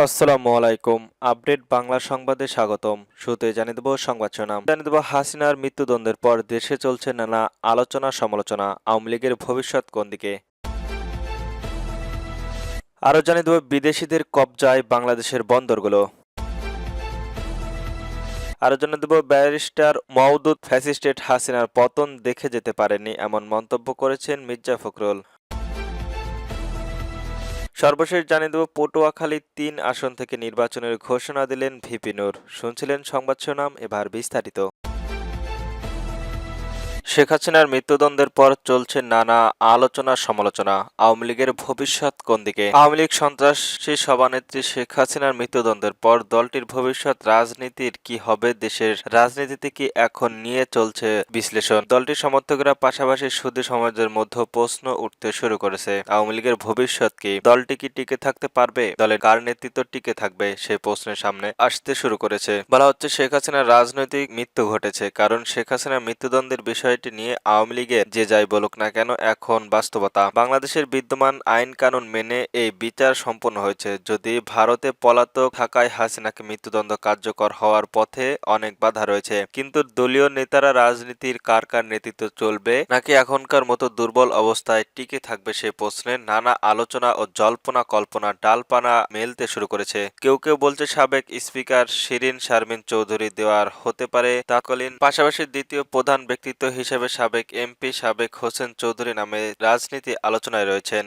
আসসালামু আলাইকুম। আপডেট বাংলা সংবাদে স্বাগতম। শুরুতে জানিয়ে দেব সংবাদ জানিয়ে দেব হাসিনার মৃত্যুদণ্ডের পর দেশে চলছে নানা আলোচনা সমালোচনা। আওয়ামী লীগের ভবিষ্যৎ কোন দিকে? আরও জানিয়ে দেব বিদেশিদের কবজায় বাংলাদেশের বন্দরগুলো। আরও জানিয়ে দেব ব্যারিস্টার মওদুদ ফ্যাসিস্টেট হাসিনার পতন দেখে যেতে পারেনি এমন মন্তব্য করেছেন মির্জা ফখরুল। সর্বশেষ জানিয়ে দেব, পটুয়াখালী তিন আসন থেকে নির্বাচনের ঘোষণা দিলেন ভিপি নূর। শুনছিলেন সংবাদ সুনাম, এবার বিস্তারিত। শেখ হাসিনার মৃত্যুদণ্ডের পর চলছে নানা আলোচনা সমালোচনা। আওয়ামী লীগের ভবিষ্যৎ কোন দিকে? আওয়ামী লীগ সন্ত্রাসী সভানেত্রী শেখ হাসিনার মৃত্যুদণ্ডের পর দলটির ভবিষ্যৎ রাজনীতির কি হবে, দেশের রাজনীতিতে কি এখন নিয়ে চলছে বিশ্লেষণ? দলটির সমর্থকরা পাশাপাশি সুদী সমাজের মধ্যে প্রশ্ন উঠতে শুরু করেছে। আওয়ামী লীগের ভবিষ্যৎ কি? দলটি কি টিকে থাকতে পারবে? দলের কার নেতৃত্ব টিকে থাকবে? সেই প্রশ্নের সামনে আসতে শুরু করেছে। বলা হচ্ছে শেখ হাসিনার রাজনৈতিক মৃত্যু ঘটেছে, কারণ শেখ হাসিনার মৃত্যুদণ্ডের বিষয়টি নিয়ে আওয়ামী লীগের যে যাই বলুক না কেন এখন বাস্তবতা। বাংলাদেশের বিদ্যমান আইন কানুন মেনে এই বিচার সম্পন্ন হয়েছে। যদি ভারতে পলাতক থাকায় হাসিনাকে মৃত্যুদণ্ড কার্যকর হওয়ার পথে অনেক বাধা রয়েছে। কিন্তু দলীয় নেতারা রাজনীতির কার কার নেতৃত্ব চলবে, নাকি এখনকার মতো দুর্বল অবস্থায় টিকে থাকবে সে প্রশ্নে নানা আলোচনা ও জল্পনা কল্পনা ডালপানা মেলতে শুরু করেছে। কেউ কেউ বলছে সাবেক স্পিকার শিরিন শারমিন চৌধুরী দেওয়ার হতে পারে তৎকালীন। পাশাপাশি দ্বিতীয় প্রধান ব্যক্তিত্ব হিসেবে সাবেক এমপি সাবেক হোসেন চৌধুরী নামে রাজনীতি আলোচনায় রয়েছেন।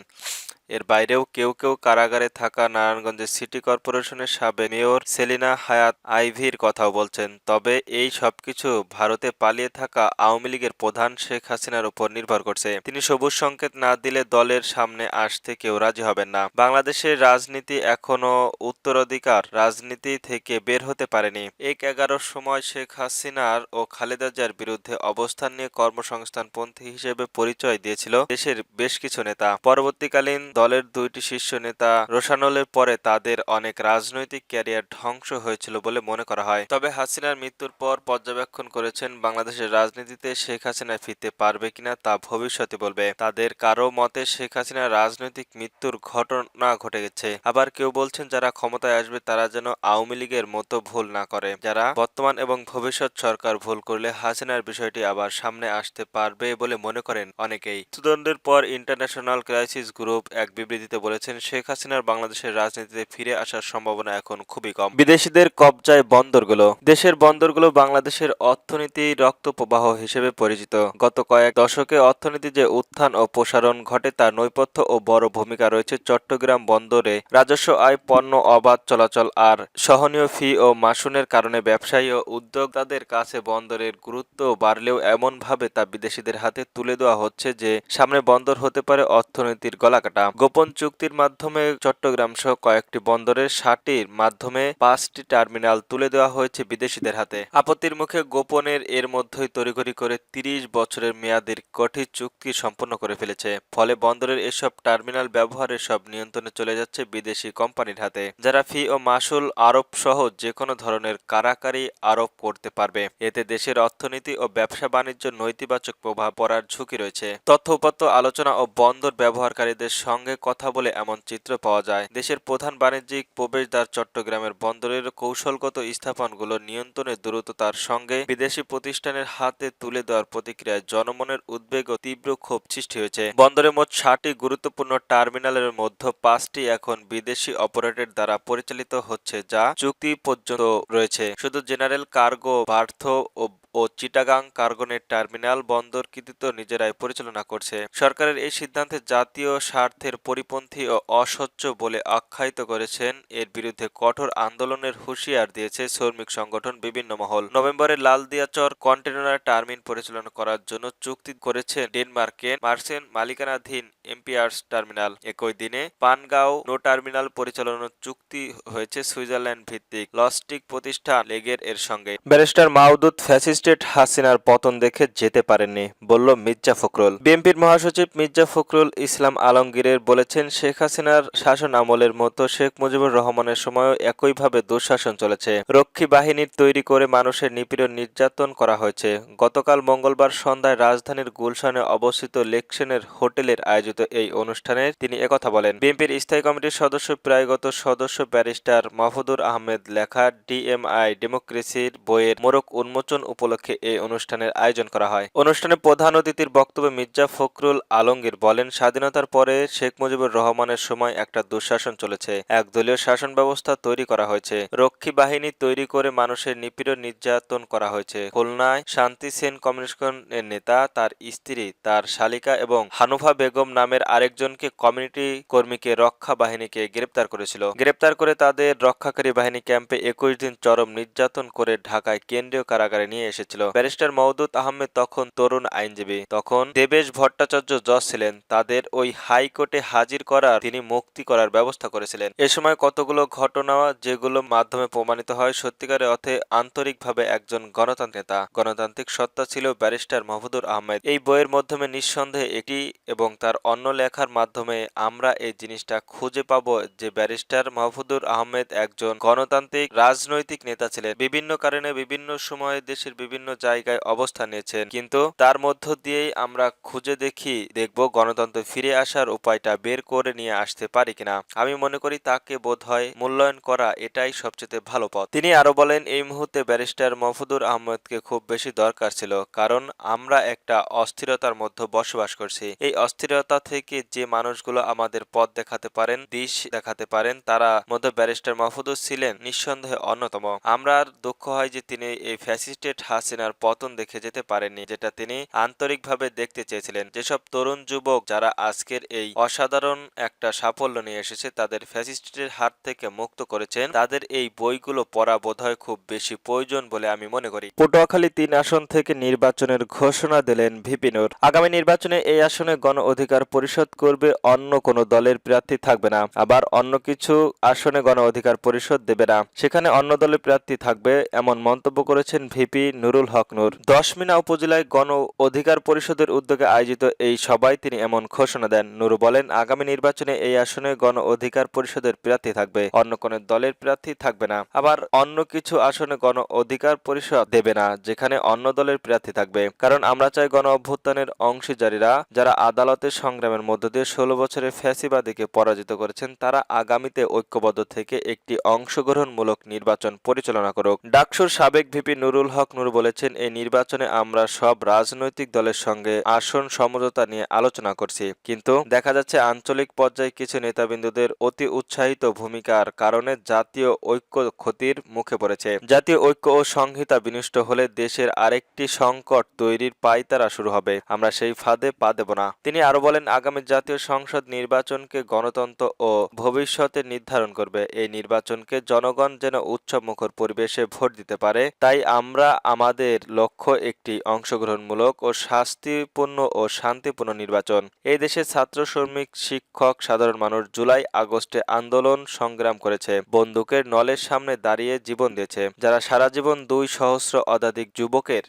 এর বাইরেও কেউ কেউ কারাগারে থাকা নারায়ণগঞ্জের সিটি কর্পোরেশনের সাবেক মেয়র সেলিনা হায়াত আইভির কথাও বলছেন, তবে এই সবকিছু ভারতে পালিয়ে থাকা আওয়ামী লীগের প্রধান শেখ হাসিনার উপর নির্ভর করছে। তিনি সবুজ সংকেত না দিলে দলের সামনে আসতে কেউ রাজি হবেন না। বাংলাদেশের রাজনীতি এখনও উত্তরাধিকার, রাজনীতি থেকে বের হতে পারেনি। এক এগারোর সময় শেখ হাসিনার ও খালেদা জিয়ার বিরুদ্ধে অবস্থান নিয়ে কর্মসংস্থানপন্থী হিসেবে পরিচয় দিয়েছিল দেশের বেশ কিছু নেতা। পরবর্তীকালীন দলের দুইটি শীর্ষ নেতা রোশানলের পরে তাদের অনেক রাজনৈতিক ক্যারিয়ার ধ্বংস হয়েছিল বলে মনে করা হয়। তবে হাসিনার মৃত্যুর পর পর্যবেক্ষণ করেছেন বাংলাদেশের রাজনীতিতে শেখ হাসিনা ফিরতে পারবে কিনা তা ভবিষ্যতে বলবে। তাদের কারও মতে শেখ হাসিনার রাজনৈতিক মৃত্যুর ঘটনা ঘটে গেছে। আবার কেউ বলছেন যারা ক্ষমতায় আসবে তারা যেন আওয়ামী লীগের মতো ভুল না করে। যারা বর্তমান এবং ভবিষ্যৎ সরকার ভুল করলে হাসিনার বিষয়টি আবার সামনে আসতে পারবে বলে মনে করেন অনেকেই। মৃত্যুদণ্ডের পর ইন্টারন্যাশনাল ক্রাইসিস গ্রুপ বিবৃতিতে বলেছেন, শেখ হাসিনার বাংলাদেশের রাজনীতিতে ফিরে আসার সম্ভাবনা এখন খুবই কম। বিদেশিদের কবজায় বন্দরগুলো। দেশের বন্দরগুলো বাংলাদেশের অর্থনীতি রক্ত প্রবাহ হিসেবে পরিচিত। গত কয়েক দশকে অর্থনীতি যে উত্থান ও প্রসারণ ঘটে তার নৈপথ্য ও বড় ভূমিকা রয়েছে চট্টগ্রাম বন্দরে। রাজস্ব আয়, পণ্য অবাধ চলাচল আর সহনীয় ফি ও মাসুনের কারণে ব্যবসায়ী ও উদ্যোক্তাদের কাছে বন্দরের গুরুত্ব বাড়লেও এমনভাবে তা বিদেশিদের হাতে তুলে দেওয়া হচ্ছে যে সামনে বন্দর হতে পারে অর্থনীতির গলাকাটা। গোপন চুক্তির মাধ্যমে চট্টগ্রাম সহ কয়েকটি বন্দরের ষাটটির মাধ্যমে পাঁচটি টার্মিনাল তুলে দেওয়া হয়েছে বিদেশিদের হাতে। আপত্তির মুখে গোপনের এর মধ্যেই তড়িঘড়ি করে তিরিশ বছরের মেয়াদের কঠিন চুক্তি সম্পন্ন করে ফেলেছে। ফলে বন্দরের এসব টার্মিনাল ব্যবহারের সব নিয়ন্ত্রণে চলে যাচ্ছে বিদেশি কোম্পানির হাতে, যারা ফি ও মাসুল আরোপ সহ যে কোনো ধরনের কারাকারি আরোপ করতে পারবে। এতে দেশের অর্থনীতি ও ব্যবসা বাণিজ্য নৈতিবাচক প্রভাব পড়ার ঝুঁকি রয়েছে। তথ্য উপাত্ত আলোচনা ও বন্দর ব্যবহারকারীদের সঙ্গে কথা বলে এমন চিত্র পাওয়া যায়। দেশের প্রধান বাণিজ্যিক প্রবেশদ্বার চট্টগ্রামের বন্দরের কৌশলগত স্থাপনগুলো নিয়ন্ত্রণের দ্রুততার সঙ্গে বিদেশি প্রতিষ্ঠানের হাতে তুলে দেওয়ার প্রতিক্রিয়ায় জনমনের উদ্বেগ ও তীব্র ক্ষোভ সৃষ্টি হয়েছে। বন্দরে মোট ষাটটি গুরুত্বপূর্ণ টার্মিনালের মধ্যে পাঁচটি এখন বিদেশি অপারেটর দ্বারা পরিচালিত হচ্ছে, যা চুক্তি পর্যন্ত রয়েছে। শুধু জেনারেল কার্গো বার্থ ও ও চিটাগাং কার্গনের টার্মিনাল বন্দর কৃতিত্ব নিজেরাই পরিচালনা করছে। সরকারের এই সিদ্ধান্তে জাতীয় স্বার্থের পরিপন্থী ও অস্বচ্ছ বলে আখ্যায়িত করেছেন। এর বিরুদ্ধে কঠোর আন্দোলনের হুঁশিয়ার দিয়েছে শ্রমিক সংগঠন বিভিন্ন মহল। নভেম্বরে লালদিয়াচর কন্টেনার টার্মিন পরিচালনা করার জন্য চুক্তি করেছে ডেনমার্কের মার্সেন মালিকানাধীন এমপিআরস টার্মিনাল। একই দিনে পানগাঁও নো টার্মিনাল পরিচালনার চুক্তি হয়েছে সুইজারল্যান্ড ভিত্তিক লস্টিক প্রতিষ্ঠান লেগের এর সঙ্গে। ব্যারিস্টার মাউদুদ ফ্যাসিস্ট ফ্যাসিস্টেট হাসিনার পতন দেখে যেতে পারেননি, বলল মির্জা ফখরুল। বিএনপির মহাসচিব মির্জা ফখরুল ইসলাম আলমগীরের বলেছেন, শেখ হাসিনার শাসন আমলের মতো শেখ মুজিবুর রহমানের সময়ও একইভাবে দুঃশাসন চলেছে। রক্ষী বাহিনীর তৈরি করে মানুষের নিপীড়ন নির্যাতন করা হয়েছে। গতকাল মঙ্গলবার সন্ধ্যায় রাজধানীর গুলশানে অবস্থিত লেকশনের হোটেলের আয়োজিত এই অনুষ্ঠানে তিনি একথা বলেন। বিএনপির স্থায়ী কমিটির সদস্য প্রায়গত সদস্য ব্যারিস্টার মাহফুদুর আহমেদ লেখা, ডিএমআই ডেমোক্রেসির বইয়ের মোড়ক উন্মোচন উপলক্ষে এই অনুষ্ঠানের আয়োজন করা হয়। অনুষ্ঠানে প্রধান অতিথির বক্তব্যে মির্জা ফখরুল আলমগীর বলেন, স্বাধীনতার পরে শেখ মুজিবুর রহমানের সময় একটা দুঃশাসন চলেছে। একদলীয় শাসন ব্যবস্থা তৈরি করা হয়েছে। রক্ষী বাহিনী তৈরি করে মানুষের নিপীড়ন নির্যাতন করা হয়েছে। খুলনায় শান্তি সেন কমিউনিস্টের নেতা, তার স্ত্রী, তার শালিকা এবং হানুফা বেগম নামের আরেকজনকে কমিউনিটি কর্মীকে রক্ষা বাহিনীকে গ্রেপ্তার করেছিল। গ্রেপ্তার করে তাদের রক্ষাকারী বাহিনী ক্যাম্পে একুশ দিন চরম নির্যাতন করে ঢাকায় কেন্দ্রীয় কারাগারে নিয়ে এসেছিল। ব্যারিস্টার মওদুদ আহমেদ তখন তরুণ আইনজীবী। তখন দেবেশ ভট্টাচার্য জজ ছিলেন। তাদের ওই হাইকোর্টে হাজির করার তিনি মুক্তি করার ব্যবস্থা করেছিলেন। এ সময় কতগুলো ঘটনা যেগুলো মাধ্যমে প্রমাণিত হয়, সত্যিকারের অর্থে আন্তরিকভাবে একজন গণতান্ত্রিক নেতা। গণতান্ত্রিক সত্তা ছিল ব্যারিস্টার মাহমুদুর আহমেদ। এই বইয়ের মাধ্যমে নিঃসন্দেহে এটি এবং তার অন্য লেখার মাধ্যমে আমরা এই জিনিসটা খুঁজে পাবো যে ব্যারিস্টার মাহফুদুর আহমেদ একজন গণতান্ত্রিক রাজনৈতিক নেতা ছিলেন। বিভিন্ন কারণে বিভিন্ন সময়ে দেশের বিভিন্ন জায়গায় অবস্থান নিয়েছেন। কিন্তু তার মধ্য দিয়েই আমরা খুঁজে দেখি, দেখব গণতন্ত্র ফিরে আসার উপায়টা বের করে নিয়ে আসতে পারি কিনা। আমি মনে করি তাকে বোধহয় মূল্যায়ন করা এটাই সবচেয়ে ভালো পথ। তিনি আরও বলেন, এই মুহূর্তে ব্যারিস্টার মহফুদুর আহমেদকে খুব বেশি দরকার ছিল, কারণ আমরা একটা অস্থিরতার মধ্যে বসবাস করছি। এই অস্থিরতা থেকে যে মানুষগুলো আমাদের পথ দেখাতে পারেন, দিশ দেখাতে পারেন, তারা মধ্যে ব্যারিস্টার মাহফুদুর ছিলেন নিঃসন্দেহে অন্যতম। আমরা দুঃখ হয় যে তিনি এই ফ্যাসিস্টেট হাসিনার পতন দেখে যেতে পারেননি, যেটা তিনি আন্তরিকভাবে দেখতে চেয়েছিলেন। যেসব তরুণ যুবক যারা আজকের এই অসাধারণ একটা সাফল্য নিয়ে এসেছে, তাদের ফ্যাসিস্টের হাত থেকে মুক্ত করেছেন, তাদের এই বইগুলো পড়া বোধহয় খুব বেশি প্রয়োজন বলে আমি মনে করি। পটুয়াখালী তিন আসন থেকে নির্বাচনের ঘোষণা দিলেন ভিপিনুর আগামী নির্বাচনে এই আসনে গণ অধিকার পরিষদ করবে, অন্য কোনো দলের প্রার্থী থাকবে না। আবার অন্য কিছু আসনে গণ অধিকার পরিষদ দেবে না। সেখানে অন্য দলের প্রার্থী থাকবে, এমন মন্তব্য করেছেন ভিপি নুরুল হক নূর। দশমিনা উপজেলায় গণ অধিকার পরিষদের উদ্যোগে আয়োজিত এই সভায় তিনি এমন ঘোষণা দেন। নুরু বলেন, আগামী নির্বাচনে এই আসনে গণ অধিকার পরিষদের প্রার্থী থাকবে, অন্য কোনো দলের প্রার্থী থাকবে না। আবার অন্য কিছু আসনে গণ অধিকার পরিষদ দেবে না, যেখানে অন্য দলের প্রার্থী থাকবে। কারণ আমরা চাই গণ অভ্যুত্থানের অংশীদারীরা যারা আদালতের সংগ্রামের মধ্য দিয়ে ষোলো বছরের ফ্যাসিবাদীকে পরাজিত করেছেন, তারা আগামীতে ঐক্যবদ্ধ থেকে একটি অংশগ্রহণমূলক নির্বাচন পরিচালনা করুক। ডাকসুর সাবেক ভিপি নুরুল হক নুর বলেছেন, এই নির্বাচনে আমরা সব রাজনৈতিক দলের সঙ্গে আসন সমঝোতা নিয়ে আলোচনা করছি। কিন্তু দেখা যাচ্ছে আঞ্চলিক পর্যায়ে কিছু নেতাবিন্দুদের অতি উৎসাহিত ভূমিকার কারণে জাতীয় ঐক্য ক্ষতির মুখে পড়েছে। জাতীয় ঐক্য ও সংহিতা বিনষ্ট হলে দেশের আরেকটি সংকট তৈরির পায়তারা শুরু হবে। আমরা সেই ফাঁদে পা দেব না। তিনি আরও বলেন, আগামী জাতীয় সংসদ নির্বাচনকে গণতন্ত্র ও ভবিষ্যতে নির্ধারণ করবে। এই নির্বাচনকে জনগণ যেন উৎসব মুখর পরিবেশে ভোট দিতে পারে, তাই আমরা আমাদের লক্ষ্য একটি অংশগ্রহণমূলক ও শাস্তিপূর্ণ ও শান্তিপূর্ণ নির্বাচন। এই দেশে ছাত্র, শ্রমিক, শিক্ষক, সাধারণ মানুষ জুলাই, আগস্টে আন্দোলন সংগ্রাম করেছে। বন্দুকের নলের সামনে দাঁড়িয়ে জীবন দিয়েছে, যারা সারা জীবন দুই সহস্র অধাধিক যুবকের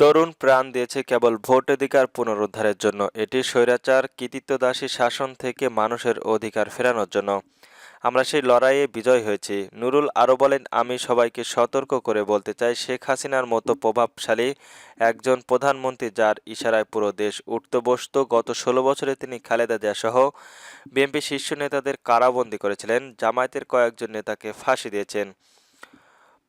তরুণ প্রাণ দিয়েছে কেবল ভোট অধিকার পুনরুদ্ধারের জন্য। এটি স্বৈরাচার, কৃতিত্বদাসী শাসন থেকে মানুষের অধিকার ফেরানোর জন্য। আমরা সেই লড়াইয়ে বিজয় হয়েছি। নুরুল আরও বলেন, আমি সবাইকে সতর্ক করে বলতে চাই, শেখ হাসিনার মতো প্রভাবশালী একজন প্রধানমন্ত্রী যার ইশারায় পুরো দেশ উঠতে বসত। গত ষোলো বছরে তিনি খালেদা জিয়া সহ বিএনপি শীর্ষ নেতাদের কারাবন্দী করেছিলেন। জামায়াতের কয়েকজন নেতাকে ফাঁসি দিয়েছেন।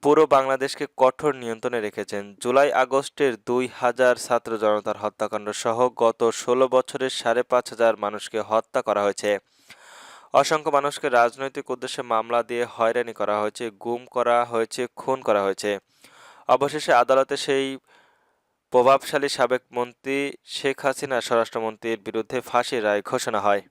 পুরো বাংলাদেশকে কঠোর নিয়ন্ত্রণে রেখেছেন। জুলাই আগস্টের দুই হাজার ছাত্র জনতার হত্যাকাণ্ড সহ গত ষোলো বছরের সাড়ে পাঁচ হাজার মানুষকে হত্যা করা হয়েছে। অসংখ্য মানুষকে রাজনৈতিক উদ্দেশ্যে মামলা দিয়ে হয়রানি করা হয়েছে, গুম করা হয়েছে, খুন করা হয়েছে। অবশেষে আদালতে সেই প্রভাবশালী সাবেক মন্ত্রী শেখ হাসিনা স্বরাষ্ট্রমন্ত্রীর বিরুদ্ধে ফাঁসির রায় ঘোষণা হয়।